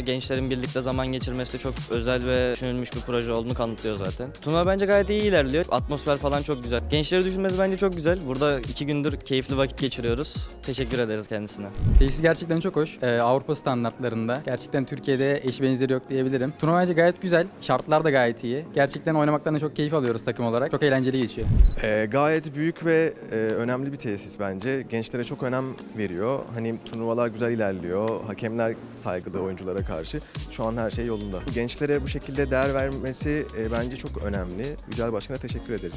gençlerin birlikte zaman geçirmesi de çok özel ve düşünülmüş bir proje olduğunu kanıtlıyor zaten. Turnuva bence gayet iyi ilerliyor. Atmosfer falan çok güzel. Gençleri düşünmesi bence çok güzel. Burada iki gündür keyifli vakit geçiriyoruz. Teşekkür ederiz kendisine. Tesis gerçekten çok hoş. Ee, Avrupa standartlarında. Gerçekten Türkiye'de eşi benzeri yok diyebilirim. Turnuva bence gayet güzel. Şartlar da gayet iyi. Gerçekten oynamaktan da çok keyif alıyoruz takım olarak. Çok eğlenceli geçiyor. Ee, gayet büyük ve e, önemli bir tesis bence. Gençlere çok önem veriyor. Hani turnuvalar güzel ilerliyor. Hakemler saygılı oyunculara karşı. Şu an her şey yolunda. Gençlere bu şekilde değer vermesi e, bence çok önemli. Yücel Başkan'a teşekkür ederiz.